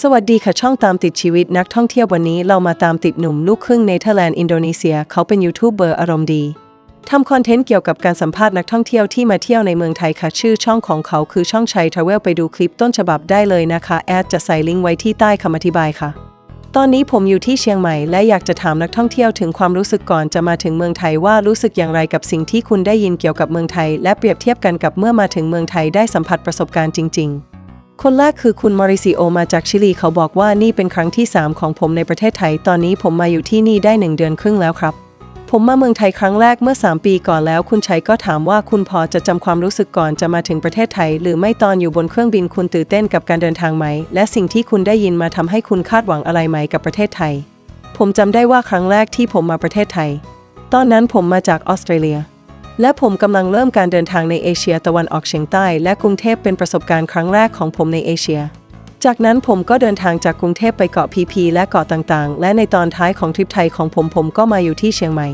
สวัสดีค่ะช่องตามติดชีวิตนักท่องเที่ยววันนี้เรามาตามติดหนุ่มลูกครึ่งเนเธอร์แลนด์อินโดนีเซีย เขาเป็นยูทูบเบอร์อารมณ์ดีทำคอนเทนต์เกี่ยวกับการสัมภาษณ์นักท่องเที่ยวที่มาเที่ยวในเมืองไทยค่ะ ชื่อช่องของเขาคือช่องชัยทราเวลไปดูคลิปต้นฉบับได้เลยนะคะ แอดจะใส่ลิงก์ไว้ที่ใต้คำอธิบายค่ะ ตอนนี้ผมอยู่ที่เชียงใหม่ และอยากจะถามนักท่องเที่ยวถึงความรู้สึกก่อนจะมาถึงเมืองไทยว่ารู้สึกอย่างไรกับสิ่งที่คุณได้ยินเกี่ยวกับเมืองไทย และเปรียบเทียบกันกับเมื่อมาถึงเมืองไทยได้สัมผัสประสบการณ์จริง ๆ คนแรกคือคุณมอริซิโอมาจากชิลีเขาบอกว่านี่เป็นครั้งที่ 3 ของผมในประเทศไทย ตอนนี้ผมมาอยู่ที่นี่ได้ 1 เดือนครึ่งแล้วครับ ผมมาเมืองไทยครั้งแรกเมื่อ 3 ปีก่อนแล้ว คุณชัยก็ถามว่าคุณพอจะจำความรู้สึกก่อนจะมาถึงประเทศไทย หรือไม่ตอนอยู่บนเครื่องบินคุณตื่นเต้นกับการเดินทางไหม และสิ่งที่คุณได้ยินมาทำให้คุณคาดหวังอะไรไหมกับประเทศไทย ผมจำได้ว่าครั้งแรกที่ผมมาประเทศไทย ตอนนั้นผมมาจากออสเตรเลีย และผมกำลังเริ่มการเดินทางในเอเชียตะวันออกเฉียงใต้ และกรุงเทพเป็นประสบการณ์ครั้งแรกของผมในเอเชีย จากนั้นผมก็เดินทางจากกรุงเทพไปเกาะพีพีและเกาะต่างๆ และในตอนท้ายของทริปไทยของผมผมก็มาอยู่ที่เชียงใหม่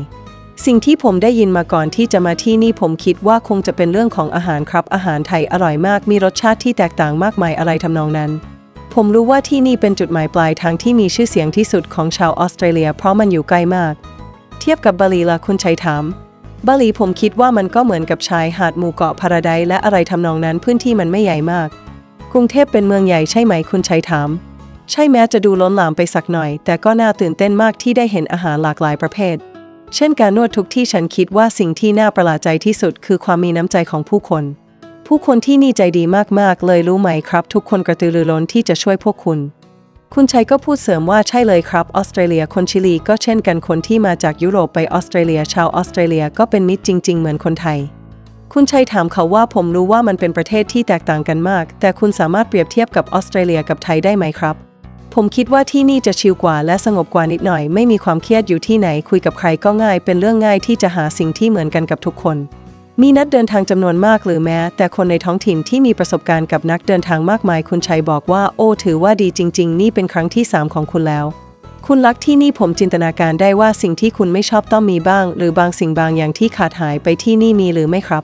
สิ่งที่ผมได้ยินมาก่อนที่จะมาที่นี่ผมคิดว่าคงจะเป็นเรื่องของอาหารครับ อาหารไทยอร่อยมาก มีรสชาติที่แตกต่างมากมายอะไรทำนองนั้น ผมรู้ว่าที่นี่เป็นจุดหมายปลายทางที่มีชื่อเสียงที่สุดของชาวออสเตรเลีย เพราะมันอยู่ใกล้มาก เทียบกับบาหลีละคุณชัยถาม บาหลีผมคิดว่ามันก็เหมือนกับชายหาดหมู่เกาะพาราไดซ์และอะไรทำนองนั้นพื้นที่มันไม่ใหญ่มาก กรุงเทพเป็นเมืองใหญ่ใช่ไหมคุณชัยถาม ใช่แม้จะดูล้นหลามไปสักหน่อย แต่ก็น่าตื่นเต้นมากที่ได้เห็นอาหารหลากหลายประเภท เช่นการนวดทุกที่ฉันคิดว่าสิ่งที่น่าประหลาดใจที่สุด คือความมีน้ำใจของผู้คน ผู้คนที่นี่ใจดีมากๆ เลยรู้ไหมครับ ทุกคนกระตือรือร้นที่จะช่วยพวกคุณ คุณชัยก็พูดเสริมว่าใช่เลยครับออสเตรเลียคนชิลีก็เช่นกันคนที่มาจากยุโรปไปออสเตรเลีย ชาวออสเตรเลียก็เป็นมิตรจริง ๆ เหมือนคนไทย คุณชัยถามเขาว่าผมรู้ว่ามันเป็นประเทศที่แตกต่างกันมาก แต่คุณสามารถเปรียบเทียบกับออสเตรเลียกับไทยได้ไหมครับ ผมคิดว่าที่นี่จะชิลกว่าและสงบกว่านิดหน่อย ไม่มีความเครียดอยู่ที่ไหนคุยกับใครก็ง่าย เป็นเรื่องง่ายที่จะหาสิ่งที่เหมือนกันกับทุกคน มีนักเดินทางจำนวนมากหรือแม้ แต่คนในท้องถิ่นที่มีประสบการณ์กับนักเดินทางมากมายคุณชัยบอกว่าโอ้ถือว่าดีจริง ๆ นี่เป็นครั้งที่ 3 ของคุณแล้ว คุณรักที่นี่ผมจินตนาการได้ว่าสิ่งที่คุณไม่ชอบต้องมีบ้าง หรือบางสิ่งบางอย่างที่ขาดหายไปที่นี่มีหรือไม่ครับ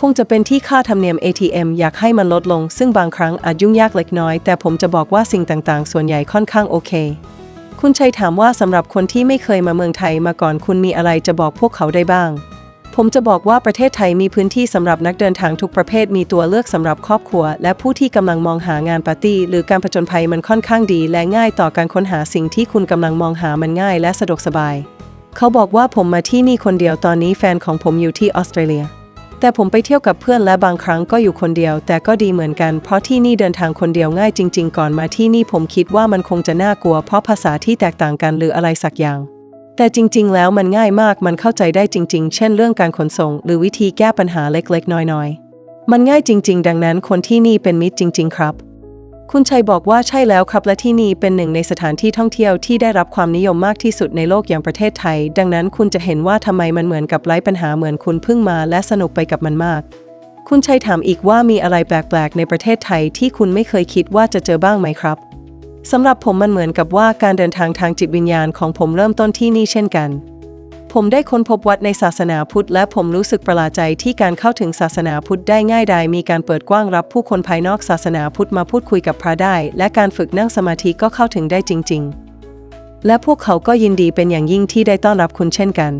คงจะเป็นที่ค่าธรรมเนียม ATM อยากให้มันลดลง ซึ่งบางครั้งอาจยุ่งยากเล็กน้อย แต่ผมจะบอกว่าสิ่งต่างๆ ส่วนใหญ่ค่อนข้างโอเคคุณชัยถามว่าสำหรับคนที่ไม่เคยมาเมืองไทยมาก่อนคุณมีอะไรจะบอกพวกเขาได้บ้าง ผมจะบอกว่าประเทศไทยมีพื้นที่สำหรับนักเดินทางทุกประเภทมีตัวเลือกสำหรับครอบครัว และผู้ที่กำลังมองหางานปาร์ตี้ หรือการผจญภัยมันค่อนข้างดี และง่ายต่อการค้นหาสิ่งที่คุณกำลังมองหามันง่ายและสะดวกสบาย เขาบอกว่าผมมาที่นี่คนเดียวตอนนี้แฟนของผมอยู่ที่ออสเตรเลีย แต่ผมไปเที่ยวกับเพื่อนและบางครั้งก็อยู่คนเดียว แต่ก็ดีเหมือนกัน เพราะที่นี่เดินทางคนเดียวง่ายจริง ๆ ก่อนมาที่นี่ผมคิดว่ามันคงจะน่ากลัว เพราะภาษาที่แตกต่างกันหรืออะไรสักอย่าง แต่จริง ๆ แล้วมันง่ายมากมันเข้าใจได้จริง ๆ เช่นเรื่องการขนส่ง หรือวิธีแก้ปัญหาเล็ก ๆ น้อย ๆ มันง่ายจริง ๆ ดังนั้นคนที่นี่เป็นมิตรจริง ๆ ครับ คุณชัยบอกว่าใช่แล้วครับและที่นี่เป็นหนึ่งในสถานที่ท่องเที่ยวที่ได้รับความนิยมมากที่สุดในโลกอย่างประเทศไทย ดังนั้นคุณจะเห็นว่าทำไมมันเหมือนกับไร้ปัญหาเหมือนคุณเพิ่งมาและสนุกไปกับมันมาก คุณชัยถามอีกว่ามีอะไรแปลก ๆ ในประเทศไทยที่คุณไม่เคยคิดว่าจะเจอบ้างไหมครับ สำหรับผมมันเหมือนกับว่าการเดินทางทางจิตวิญญาณของผมเริ่มต้นที่นี่เช่นกัน ผมได้ค้นพบวัดในศาสนาพุทธ และผมรู้สึกประหลาดใจที่การเข้าถึงศาสนาพุทธได้ง่ายดายมีการเปิดกว้างรับผู้คนภายนอกศาสนาพุทธมาพูดคุยกับพระได้ และการฝึกนั่งสมาธิก็เข้าถึงได้จริง ๆ และพวกเขาก็ยินดีเป็นอย่างยิ่งที่ได้ต้อนรับคุณเช่นกัน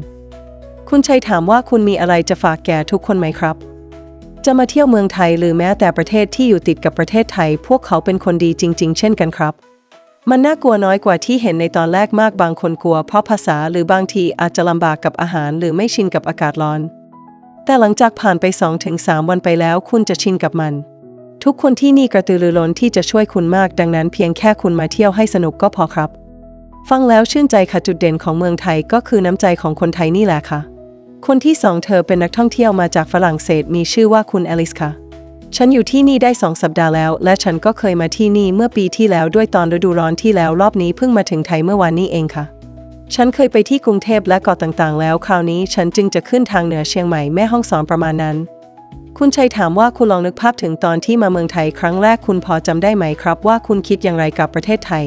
คุณชัยถามว่าคุณมีอะไรจะฝากแก่ทุกคนไหมครับจะมาเที่ยวเมืองไทยหรือแม้แต่ประเทศที่อยู่ติดกับประเทศไทย พวกเขาเป็นคนดีจริง ๆ เช่นกันครับ มันน่ากลัวน้อยกว่าที่เห็นในตอนแรกมากบางคนกลัว เพราะภาษาหรือบางทีอาจจะลำบากกับอาหารหรือไม่ชินกับอากาศร้อน แต่หลังจากผ่านไป 2-3 วันไปแล้วคุณจะชินกับมัน ทุกคนที่นี่กระตือรือร้นที่จะช่วยคุณมากดังนั้นเพียงแค่คุณมาเที่ยวให้สนุกก็พอครับ ฟังแล้วชื่นใจค่ะจุดเด่นของเมืองไทยก็คือน้ำใจของคนไทยนี่แหละค่ะ คนที่สองเธอเป็นนักท่องเที่ยวมาจากฝรั่งเศสมีชื่อว่าคุณอลิสค่ะ ฉันอยู่ที่นี่ได้สองสัปดาห์แล้ว และฉันก็เคยมาที่นี่เมื่อปีที่แล้วด้วยตอนฤดูร้อนที่แล้วรอบนี้เพิ่งมาถึงไทยเมื่อวานนี้เองค่ะ ฉันเคยไปที่กรุงเทพและเกาะต่างๆ แล้วคราวนี้ฉันจึงจะขึ้นทางเหนือเชียงใหม่แม่ห้องสอนประมาณนั้น คุณชัยถามว่าคุณลองนึกภาพถึงตอนที่มาเมืองไทยครั้งแรกคุณพอจำได้ไหมครับ ว่าคุณคิดอย่างไรกับประเทศไทย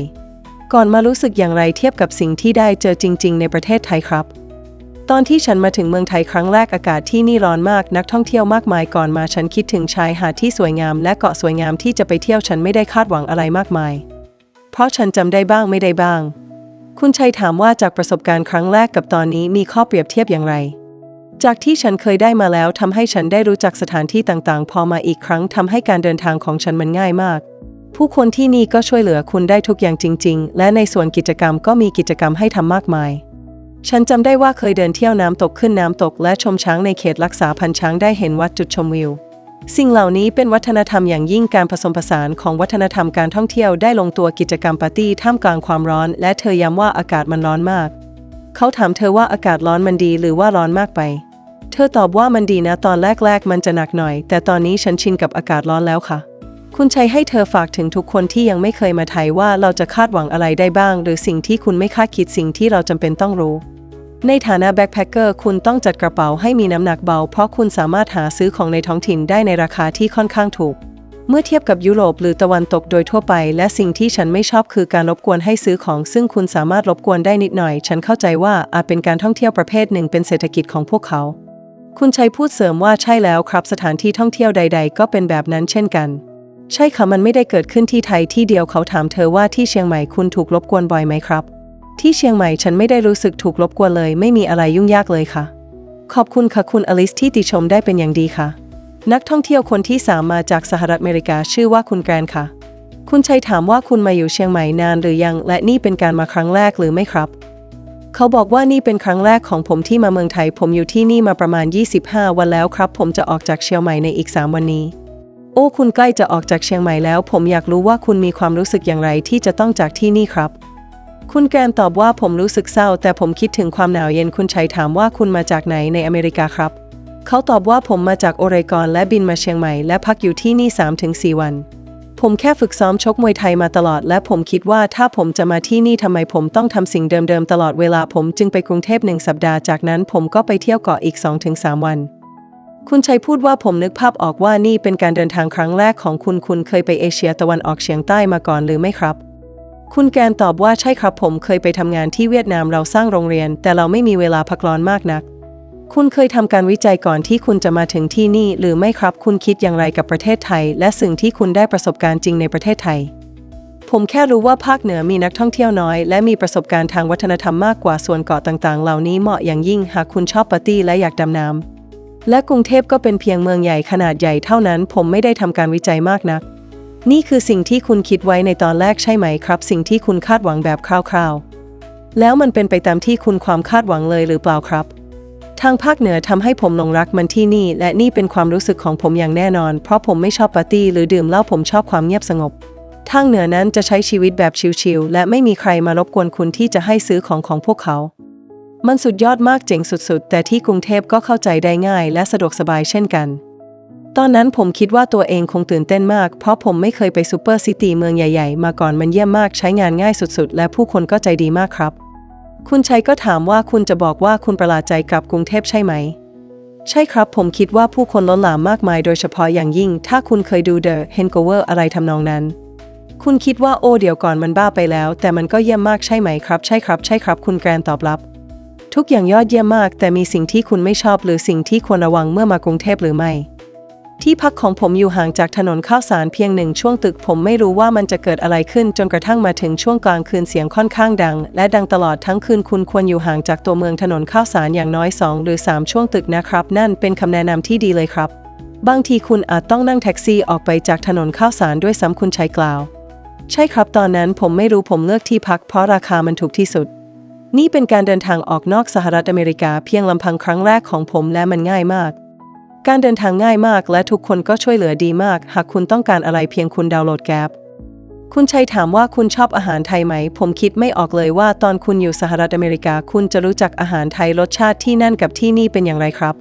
ก่อนมารู้สึกอย่างไรเทียบกับสิ่งที่ได้เจอจริง ๆ ในประเทศไทยครับ ตอนที่ฉันมาถึงเมืองไทยครั้งแรกอากาศที่นี่ร้อนมากนักท่องเที่ยวมากมายก่อนมาฉันคิดถึงชายหาดที่สวยงามและเกาะสวยงามที่จะไปเที่ยวฉันไม่ได้คาดหวังอะไรมากมาย เพราะฉันจำได้บ้างไม่ได้บ้าง คุณชัยถามว่าจากประสบการณ์ครั้งแรกกับตอนนี้มีข้อเปรียบเทียบอย่างไร จากที่ฉันเคยได้มาแล้วทำให้ฉันได้รู้จักสถานที่ต่างๆ พอมาอีกครั้งทำให้การเดินทางของฉันมันง่ายมาก ผู้คนที่นี่ก็ช่วยเหลือคุณได้ทุกอย่างจริง ๆ และในส่วนกิจกรรมก็มีกิจกรรมให้ทำมากมาย ฉันจำได้ว่าเคยเดินเที่ยวน้ำตกขึ้นน้ำตก และชมช้างในเขตรักษาพันธุ์ช้างได้เห็นวัดจุดชมวิว สิ่งเหล่านี้เป็นวัฒนธรรมอย่างยิ่งการผสมผสานของวัฒนธรรมการท่องเที่ยวได้ลงตัวกิจกรรมปาร์ตี้ท่ามกลางความร้อน และเธอย้ำว่าอากาศมันร้อนมาก เขาถามเธอว่าอากาศร้อนมันดีหรือว่าร้อนมากไป เธอตอบว่ามันดีนะตอนแรกๆ มันจะหนักหน่อย แต่ตอนนี้ฉันชินกับอากาศร้อนแล้วค่ะคุณชัยให้เธอฝากถึงทุกคนที่ยังไม่เคยมาไทยว่าเราจะคาดหวังอะไรได้บ้าง หรือสิ่งที่คุณไม่คาดคิดสิ่งที่เราจำเป็นต้องรู้ ในฐานะแบ็คแพคเกอร์คุณต้องจัดกระเป๋าให้มีน้ำหนักเบา เพราะคุณสามารถหาซื้อของในท้องถิ่นได้ในราคาที่ค่อนข้างถูก เมื่อเทียบกับยุโรปหรือตะวันตกโดยทั่วไป และสิ่งที่ฉันไม่ชอบคือการรบกวนให้ซื้อของ ซึ่งคุณสามารถรบกวนได้นิดหน่อย ฉันเข้าใจว่าอาจเป็นการท่องเที่ยวประเภทหนึ่งเป็นเศรษฐกิจของพวกเขา คุณชัยพูดเสริมว่าใช่แล้วครับ สถานที่ท่องเที่ยวใด ๆ ก็เป็นแบบนั้นเช่นกัน ใช่ค่ะมันไม่ได้เกิดขึ้นที่ไทยที่เดียวเขาถามเธอว่าที่เชียงใหม่คุณถูกรบกวนบ่อยไหมครับ ที่เชียงใหม่ฉันไม่ได้รู้สึกถูกรบกวนเลย ไม่มีอะไรยุ่งยากเลยค่ะ ขอบคุณค่ะคุณอลิสที่ติชมได้เป็นอย่างดีค่ะ นักท่องเที่ยวคนที่สามมาจากสหรัฐอเมริกาชื่อว่าคุณแกรนค่ะ คุณชัยถามว่าคุณมาอยู่เชียงใหม่นานหรือยัง และนี่เป็นการมาครั้งแรกหรือไม่ครับ เขาบอกว่านี่เป็นครั้งแรกของผมที่มาเมืองไทย ผมอยู่ที่นี่มาประมาณ 25 วันแล้วครับ ผมจะออกจากเชียงใหม่ในอีก 3 วันนี้โอ้คุณใกล้จะออกจากเชียงใหม่แล้ว ผมอยากรู้ว่าคุณมีความรู้สึกอย่างไรที่จะต้องจากที่นี่ครับ คุณแกรนตอบว่าผมรู้สึกเศร้า แต่ผมคิดถึงความหนาวเย็นคุณชัยถามว่าคุณมาจากไหนในอเมริกาครับ เขาตอบว่าผมมาจากโอเรกอนและบินมาเชียงใหม่ และพักอยู่ที่นี่ 3-4 วัน ผมแค่ฝึกซ้อมชกมวยไทยมาตลอด และผมคิดว่าถ้าผมจะมาที่นี่ทำไมผมต้องทำสิ่งเดิมๆตลอดเวลาผมจึงไปกรุงเทพหนึ่งสัปดาห์จากนั้นผมก็ไปเที่ยวเกาะอีก 2-3 วันคุณชัยพูดว่าผมนึกภาพออกว่านี่เป็นการเดินทางครั้งแรกของคุณคุณเคยไปเอเชียตะวันออกเฉียงใต้มาก่อนหรือไม่ครับ คุณแกนตอบว่าใช่ครับผมเคยไปทำงานที่เวียดนามเราสร้างโรงเรียน แต่เราไม่มีเวลาพักร้อนมากนัก คุณเคยทำการวิจัยก่อนที่คุณจะมาถึงที่นี่ หรือไม่ครับคุณคิดอย่างไรกับประเทศไทย และสิ่งที่คุณได้ประสบการณ์จริงในประเทศไทย ผมแค่รู้ว่าภาคเหนือมีนักท่องเที่ยวน้อย และมีประสบการณ์ทางวัฒนธรรมมากกว่าส่วนเกาะต่างๆ เหล่านี้เหมาะอย่างยิ่งหากคุณชอบปาร์ตี้และอยากดำน้ำและกรุงเทพก็เป็นเพียงเมืองใหญ่ขนาดใหญ่เท่านั้น ผมไม่ได้ทำการวิจัยมากนัก นี่คือสิ่งที่คุณคิดไว้ในตอนแรกใช่ไหมครับ สิ่งที่คุณคาดหวังแบบคร่าวๆ แล้วมันเป็นไปตามที่คุณความคาดหวังเลยหรือเปล่าครับ ทางภาคเหนือทำให้ผมหลงรักมันที่นี่ และนี่เป็นความรู้สึกของผมอย่างแน่นอน เพราะผมไม่ชอบปาร์ตี้หรือดื่มเหล้าผมชอบความเงียบสงบทางเหนือนั้นจะใช้ชีวิตแบบชิลๆและไม่มีใครมารบกวนคุณที่จะให้ซื้อของของพวกเขา มันสุดยอดมากเจ๋งสุดๆ แต่ที่กรุงเทพก็เข้าใจได้ง่ายและสะดวกสบายเช่นกัน ตอนนั้นผมคิดว่าตัวเองคงตื่นเต้นมาก เพราะผมไม่เคยไปซูเปอร์ซิตี้เมืองใหญ่ๆ มาก่อนมันเยี่ยมมากใช้งานง่ายสุดๆ และผู้คนก็ใจดีมากครับ คุณชัยก็ถามว่าคุณจะบอกว่าคุณประหลาดใจกับกรุงเทพใช่ไหม ใช่ครับผมคิดว่าผู้คนล้นหลามมากมายโดยเฉพาะอย่างยิ่ง ถ้าคุณเคยดู The Hangover อะไรทำนองนั้น คุณคิดว่าโอ้เดี๋ยวก่อนมันบ้าไปแล้ว แต่มันก็เยี่ยมมากใช่ไหมครับ ใช่ครับ ใช่ครับ คุณแกรนตอบรับ ทุกอย่างยอดเยี่ยมมาก แต่มีสิ่งที่คุณไม่ชอบหรือสิ่งที่ควรระวังเมื่อมากรุงเทพหรือไม่ ที่พักของผมอยู่ห่างจากถนนข้าวสารเพียงหนึ่งช่วงตึก ผมไม่รู้ว่ามันจะเกิดอะไรขึ้นจนกระทั่งมาถึงช่วงกลางคืนเสียงค่อนข้างดัง และดังตลอดทั้งคืนคุณควรอยู่ห่างจากตัวเมืองถนนข้าวสารอย่างน้อย 2 หรือ 3 ช่วงตึกนะครับ นั่นเป็นคำแนะนำที่ดีเลยครับ บางทีคุณอาจต้องนั่งแท็กซี่ออกไปจากถนนข้าวสารด้วยซ้ำคุณชัยกล่าว ใช่ครับตอนนั้นผมไม่รู้ผมเลือกที่พักเพราะราคามันถูกที่สุด นี่เป็นการเดินทางออกนอกสหรัฐอเมริกาเพียงลำพังครั้งแรกของผมและมันง่ายมาก การเดินทางง่ายมากและทุกคนก็ช่วยเหลือดีมาก หากคุณต้องการอะไรเพียงคุณดาวน์โหลดแกร็บคุณชัยถามว่าคุณชอบอาหารไทยไหม ผมคิดไม่ออกเลยว่าตอนคุณอยู่สหรัฐอเมริกา คุณจะรู้จักอาหารไทยรสชาติที่นั่นกับที่นี่เป็นอย่างไรครับ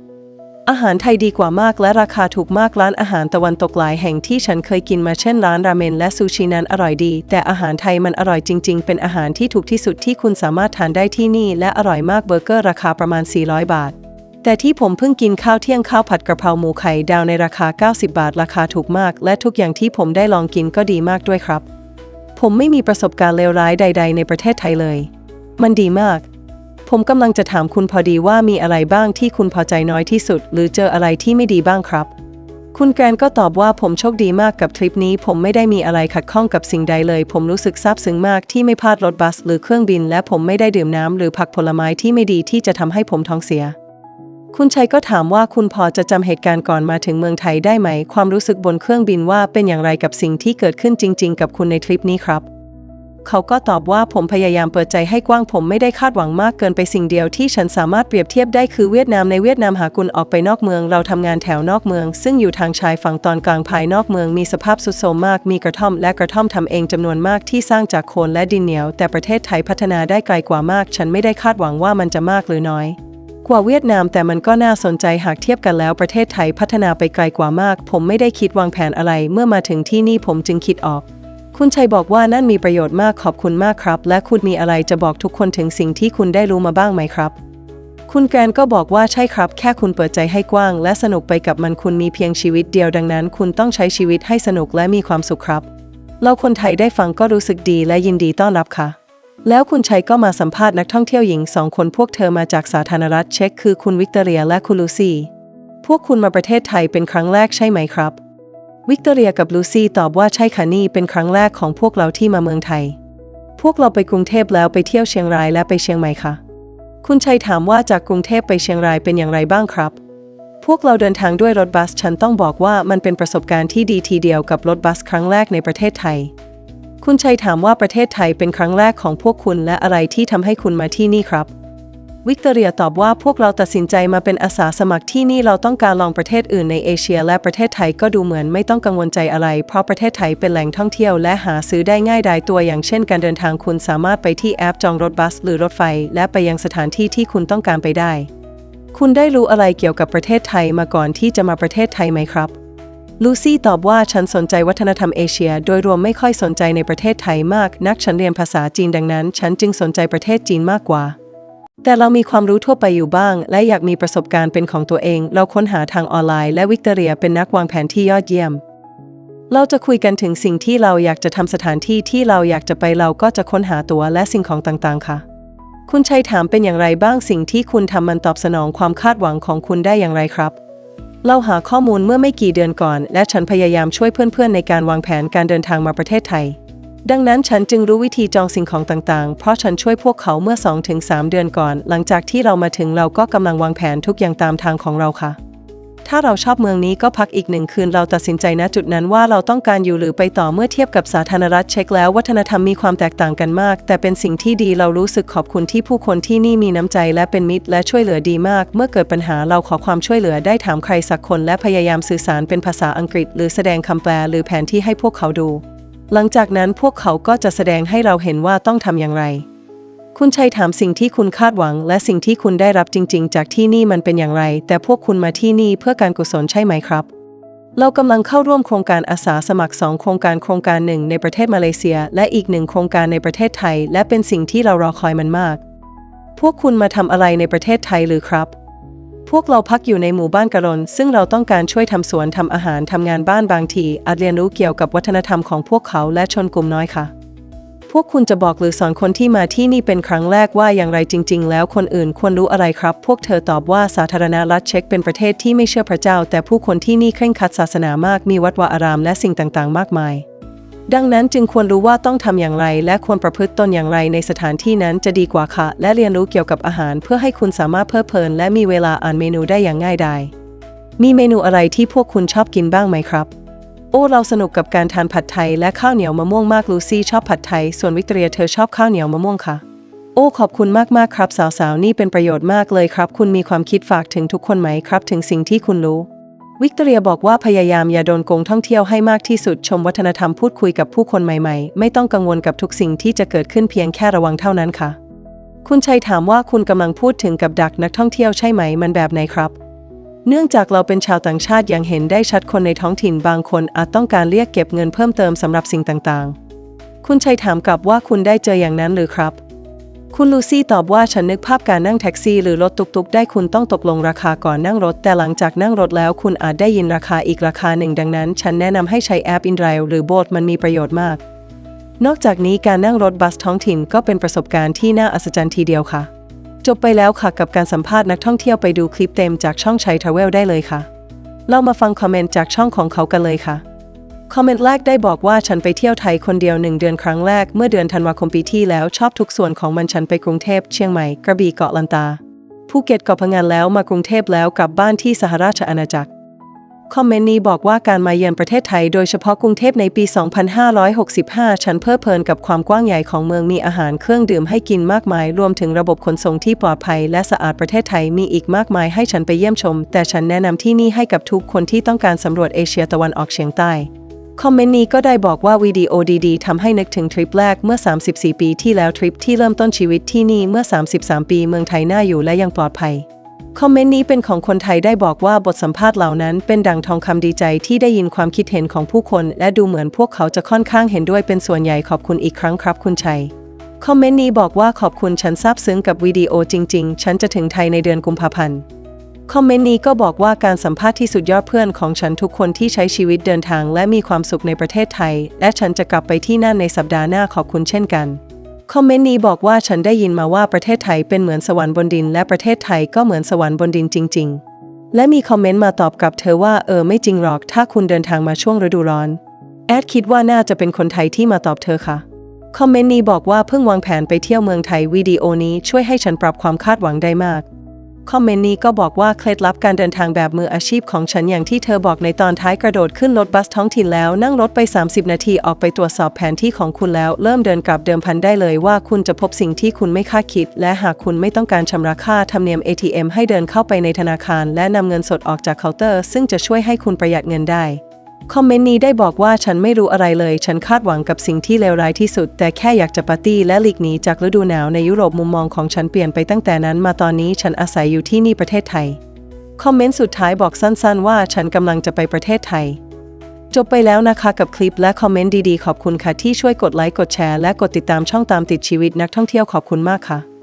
อาหารไทยดีกว่ามากและราคาถูกมากร้านอาหารตะวันตกหลายแห่งที่ฉันเคยกินมาเช่นร้านราเมนและซูชินั้นอร่อยดี แต่อาหารไทยมันอร่อยจริง ๆ เป็นอาหารที่ถูกที่สุดที่คุณสามารถทานได้ที่นี่ และอร่อยมากเบอร์เกอร์ราคาประมาณ 400 บาท แต่ที่ผมเพิ่งกินข้าวเที่ยงข้าวผัดกระเพราหมูไข่ดาวในราคา 90 บาท ราคาถูกมาก และทุกอย่างที่ผมได้ลองกินก็ดีมากด้วยครับ ผมไม่มีประสบการณ์เลวร้ายใด ๆ ในประเทศไทยเลย มันดีมาก ผมกำลังจะถามคุณพอดีว่ามีอะไรบ้างที่คุณพอใจน้อยที่สุด หรือเจออะไรที่ไม่ดีบ้างครับ คุณแกรนก็ตอบว่าผมโชคดีมากกับทริปนี้ ผมไม่ได้มีอะไรขัดข้องกับสิ่งใดเลย ผมรู้สึกซาบซึ้งมากที่ไม่พลาดรถบัส หรือเครื่องบิน และผมไม่ได้ดื่มน้ำหรือผักผลไม้ที่ไม่ดีที่จะทำให้ผมท้องเสีย คุณชัยก็ถามว่าคุณพอจะจำเหตุการณ์ก่อนมาถึงเมืองไทยได้ไหม ความรู้สึกบนเครื่องบินว่าเป็นอย่างไรกับสิ่งที่เกิดขึ้นจริง ๆ กับคุณในทริปนี้ครับ เขาก็ตอบว่าผมพยายามเปิดใจให้กว้างผมไม่ได้คาดหวังมากเกินไปสิ่งเดียวที่ฉันสามารถเปรียบเทียบได้คือเวียดนามในเวียดนามหากุณออกไปนอกเมือง เราทำงานแถวนอกเมือง ซึ่งอยู่ทางชายฝั่งตอนกลางภายนอกเมือง มีสภาพสุดโทรมมาก มีกระท่อม และกระท่อมทำเองจำนวนมากที่สร้างจากโคลนและดินเหนียว แต่ประเทศไทยพัฒนาได้ไกลกว่ามาก ฉันไม่ได้คาดหวังว่ามันจะมากหรือน้อย กว่าเวียดนามแต่มันก็น่าสนใจหากเทียบกันแล้วประเทศไทยพัฒนาไปไกลกว่ามาก ผมไม่ได้คิดวางแผนอะไร เมื่อมาถึงที่นี่ผมจึงคิดออก คุณชัยบอกว่านั่นมีประโยชน์มากขอบคุณมากครับ และคุณมีอะไรจะบอกทุกคนถึงสิ่งที่คุณได้รู้มาบ้างไหมครับ คุณแกรนก็บอกว่าใช่ครับ แค่คุณเปิดใจให้กว้าง และสนุกไปกับมันคุณมีเพียงชีวิตเดียวดังนั้น คุณต้องใช้ชีวิตให้สนุกและมีความสุขครับ เราคนไทยได้ฟังก็รู้สึกดีและยินดีต้อนรับค่ะ แล้วคุณชัยก็มาสัมภาษณ์นักท่องเที่ยวหญิงสองคนพวกเธอมาจากสาธารณรัฐเช็กคือคุณวิกตอเรียและคุณลูซี่ พวกคุณมาประเทศไทยเป็นครั้งแรกใช่ไหมครับ วิกตอเรียกับลูซี่ตอบว่าใช่ค่ะนี่เป็นครั้งแรกของพวกเราที่มาเมืองไทย พวกเราไปกรุงเทพแล้วไปเที่ยวเชียงรายและไปเชียงใหม่ค่ะ คุณชัยถามว่าจากกรุงเทพไปเชียงรายเป็นอย่างไรบ้างครับ พวกเราเดินทางด้วยรถบัสฉันต้องบอกว่ามันเป็นประสบการณ์ที่ดีทีเดียวกับรถบัสครั้งแรกในประเทศไทย คุณชัยถามว่าประเทศไทยเป็นครั้งแรกของพวกคุณและอะไรที่ทำให้คุณมาที่นี่ครับ วิกตอเรียตอบว่าพวกเราตัดสินใจมาเป็นอาสาสมัครที่นี่เราต้องการลองประเทศอื่นในเอเชีย และประเทศไทยก็ดูเหมือนไม่ต้องกังวลใจอะไร เพราะประเทศไทยเป็นแหล่งท่องเที่ยวและหาซื้อได้ง่ายดายตัวอย่างเช่น การเดินทางคุณสามารถไปที่แอปจองรถบัส หรือรถไฟ และไปยังสถานที่ที่คุณต้องการไปได้ คุณได้รู้อะไรเกี่ยวกับประเทศไทยมาก่อนที่จะมาประเทศไทยไหมครับ ลูซี่ตอบว่าฉันสนใจวัฒนธรรมเอเชีย โดยรวมไม่ค่อยสนใจในประเทศไทยมากนักฉันเรียนภาษาจีนดังนั้น ฉันจึงสนใจประเทศจีนมากกว่า แต่เรามีความรู้ทั่วไปอยู่บ้าง และอยากมีประสบการณ์เป็นของตัวเอง เราค้นหาทางออนไลน์และวิกตอเรียเป็นนักวางแผนที่ยอดเยี่ยม เราจะคุยกันถึงสิ่งที่เราอยากจะทำสถานที่ที่เราอยากจะไปเราก็จะค้นหาตัวและสิ่งของต่างๆ ค่ะ คุณชัยถามเป็นอย่างไรบ้างสิ่งที่คุณทำมันตอบสนองความคาดหวังของคุณได้อย่างไรครับ เราหาข้อมูลเมื่อไม่กี่เดือนก่อน และฉันพยายามช่วยเพื่อนๆ ในการวางแผนการเดินทางมาประเทศไทย ดังนั้นฉันจึงรู้วิธีจองสิ่งของต่างๆ เพราะฉันช่วยพวกเขาเมื่อ 2-3 เดือนก่อน หลังจากที่เรามาถึงเราก็กำลังวางแผนทุกอย่างตามทางของเราค่ะ ถ้าเราชอบเมืองนี้ก็พักอีกหนึ่งคืนเราตัดสินใจณจุดนั้นว่าเราต้องการอยู่หรือไปต่อเมื่อเทียบกับสาธารณรัฐเช็กแล้ว วัฒนธรรมมีความแตกต่างกันมาก แต่เป็นสิ่งที่ดีเรารู้สึกขอบคุณที่ผู้คนที่นี่มีน้ำใจและเป็นมิตรและช่วยเหลือดีมาก เมื่อเกิดปัญหาเราขอความช่วยเหลือได้ถามใครสักคนและพยายามสื่อสารเป็นภาษาอังกฤษ หรือแสดงคำแปลหรือแผนที่ให้พวกเขาดู หลังจากนั้นพวกเขาก็จะแสดงให้เราเห็นว่าต้องทำอย่างไร คุณชัยถามสิ่งที่คุณคาดหวัง และสิ่งที่คุณได้รับจริง ๆ จากที่นี่มันเป็นอย่างไร แต่พวกคุณมาที่นี่เพื่อการกุศลใช่ไหมครับ เรากำลังเข้าร่วมโครงการอาสาสมัครสองโครงการโครงการหนึ่งในประเทศมาเลเซีย และอีกหนึ่งโครงการในประเทศไทย และเป็นสิ่งที่เรารอคอยมันมาก พวกคุณมาทำอะไรในประเทศไทยหรือครับพวกเราพักอยู่ในหมู่บ้านกะรนซึ่งเราต้องการช่วยทำสวนทำอาหารทำงานบ้านบางทีอาจเรียนรู้เกี่ยวกับวัฒนธรรมของพวกเขาและชนกลุ่มน้อยค่ะ วกคุณจะบอกหรือสอนคนที่มาที่นี่เป็นครั้งแรกว่าอย่างไรจริง ๆ แล้วคนอื่นควรรู้อะไรครับ พวกเธอตอบว่าสาธารณรัฐเช็กเป็นประเทศที่ไม่เชื่อพระเจ้า แต่ผู้คนที่นี่เคร่งครัดศาสนามากมีวัดวาอารามและสิ่งต่างๆ มากมาย ดังนั้นจึงควรรู้ว่าต้องทำอย่างไร และควรประพฤติตนอย่างไรในสถานที่นั้นจะดีกว่าค่ะ และเรียนรู้เกี่ยวกับอาหาร เพื่อให้คุณสามารถเพลิดเพลิน และมีเวลาอ่านเมนูได้อย่างง่ายดายมีเมนูอะไรที่พวกคุณชอบกินบ้างไหมครับ โอ้เราสนุกกับการทานผัดไทยและข้าวเหนียวมะม่วงมากลูซี่ชอบผัดไทย ส่วนวิกตอเรียเธอชอบข้าวเหนียวมะม่วงค่ะ โอ้ขอบคุณมากๆครับ สาวๆนี่เป็นประโยชน์มากเลยครับ คุณมีความคิดฝากถึงทุกคนไหมครับ ถึงสิ่งที่คุณรู้ วิกตอเรียบอกว่าพยายามอย่าโดนโกงท่องเที่ยวให้มากที่สุดชมวัฒนธรรมพูดคุยกับผู้คนใหม่ๆ ไม่ต้องกังวลกับทุกสิ่งที่จะเกิดขึ้นเพียงแค่ระวังเท่านั้นค่ะ คุณชัยถามว่าคุณกำลังพูดถึงกับดักนักท่องเที่ยวใช่ไหมมันแบบไหนครับ เนื่องจากเราเป็นชาวต่างชาติอย่างเห็นได้ชัดคนในท้องถิ่นบางคนอาจต้องการเรียกเก็บเงินเพิ่มเติมสำหรับสิ่งต่างๆ คุณชัยถามกลับว่าคุณได้เจออย่างนั้นหรือครับ คุณลูซี่ตอบว่าฉันนึกภาพการนั่งแท็กซี่ หรือรถตุกๆ ได้คุณต้องตกลงราคาก่อนนั่งรถ แต่หลังจากนั่งรถแล้วคุณอาจได้ยินราคาอีกราคาหนึ่งดังนั้น ฉันแนะนำให้ใช้แอป InDrive หรือ Bolt มันมีประโยชน์มาก นอกจากนี้การนั่งรถบัสท้องถิ่นก็เป็นประสบการณ์ที่น่าอัศจรรย์ทีเดียวค่ะ จบไปแล้วค่ะกับการสัมภาษณ์นักท่องเที่ยวไปดูคลิปเต็มจากช่องชัยทเวลได้เลยค่ะ เรามาฟังคอมเมนต์จากช่องของเขากันเลยค่ะ คอมเมนต์แรกได้บอกว่าฉันไปเที่ยวไทยคนเดียวหนึ่งเดือนครั้งแรกเมื่อเดือนธันวาคมปีที่แล้วชอบทุกส่วนของมันฉันไปกรุงเทพเชียงใหม่กระบี่เกาะลันตาภูเก็ตเกาะพะงันแล้วมากรุงเทพแล้วกลับบ้านที่สหราชอาณาจักร คอมเมนต์นี้บอกว่าการมาเยือนประเทศไทยโดยเฉพาะกรุงเทพในปี 2565 ฉันเพลิดเพลินกับความกว้างใหญ่ของเมืองมีอาหารเครื่องดื่มให้กินมากมาย รวมถึงระบบขนส่งที่ปลอดภัย และสะอาดประเทศไทยมีอีกมากมายให้ฉันไปเยี่ยมชม แต่ฉันแนะนำที่นี่ให้กับทุกคนที่ต้องการสำรวจเอเชียตะวันออกเฉียงใต้คอมเมนต์นี้ก็ได้บอกว่าวิดีโอดีๆทำให้นึกถึงทริปแรกเมื่อ 34 ปีที่แล้วทริปที่เริ่มต้นชีวิตที่นี่เมื่อ 33 ปีเมืองไทยน่าอยู่และยังปลอดภัย คอมเมนต์นี้เป็นของคนไทยได้บอกว่าบทสัมภาษณ์เหล่านั้น เป็นดังทองคำดีใจที่ได้ยินความคิดเห็นของผู้คน และดูเหมือนพวกเขาจะค่อนข้างเห็นด้วยเป็นส่วนใหญ่ขอบคุณอีกครั้งครับคุณชัย คอมเมนต์นี้บอกว่าขอบคุณฉันซาบซึ้งกับวิดีโอจริง ๆ ฉันจะถึงไทยในเดือนกุมภาพันธ์คอมเมนต์นี้ก็บอกว่าการสัมภาษณ์ที่สุดยอดเพื่อนของฉันทุกคนที่ใช้ชีวิตเดินทางและมีความสุขในประเทศไทย และฉันจะกลับไปที่นั่นในสัปดาห์หน้าขอบคุณเช่นกัน คอมเมนต์นี้บอกว่าฉันได้ยินมาว่าประเทศไทยเป็นเหมือนสวรรค์บนดิน และประเทศไทยก็เหมือนสวรรค์บนดินจริง ๆ และมีคอมเมนต์มาตอบกลับเธอว่าเออไม่จริงหรอก ถ้าคุณเดินทางมาช่วงฤดูร้อน แอดคิดว่าน่าจะเป็นคนไทยที่มาตอบเธอค่ะคอมเมนต์นี้บอกว่าเพิ่งวางแผนไปเที่ยวเมืองไทยวิดีโอนี้ช่วยให้ฉันปรับความคาดหวังได้มาก คอมเมนต์นี้ก็บอกว่าเคล็ดลับการเดินทางแบบมืออาชีพของฉันอย่างที่เธอบอกในตอนท้ายกระโดดขึ้นรถบัสท้องถิ่นแล้วนั่งรถไป 30 นาทีออกไปตรวจสอบแผนที่ของคุณแล้ว เริ่มเดินกลับเดิมพันได้เลยว่าคุณจะพบสิ่งที่คุณไม่คาดคิด และหากคุณไม่ต้องการชำระค่าธรรมเนียม ATM ให้เดินเข้าไปในธนาคาร และนำเงินสดออกจากเคาน์เตอร์ ซึ่งจะช่วยให้คุณประหยัดเงินได้ คอมเมนต์นี้ได้บอกว่าฉันไม่รู้อะไรเลย ฉันคาดหวังกับสิ่งที่เลวร้ายที่สุด แต่แค่อยากจะปาร์ตี้และหลีกหนีจากฤดูหนาวในยุโรปมุมมองของฉันเปลี่ยนไปตั้งแต่นั้นมาตอนนี้ฉันอาศัยอยู่ที่นี่ประเทศไทย คอมเมนต์สุดท้ายบอกสั้นๆ ว่าฉันกำลังจะไปประเทศไทย จบไปแล้วนะคะกับคลิปและคอมเมนต์ดีๆ ขอบคุณค่ะที่ช่วยกดไลค์กดแชร์และกดติดตามช่องตามติดชีวิตนักท่องเที่ยวขอบคุณมากค่ะ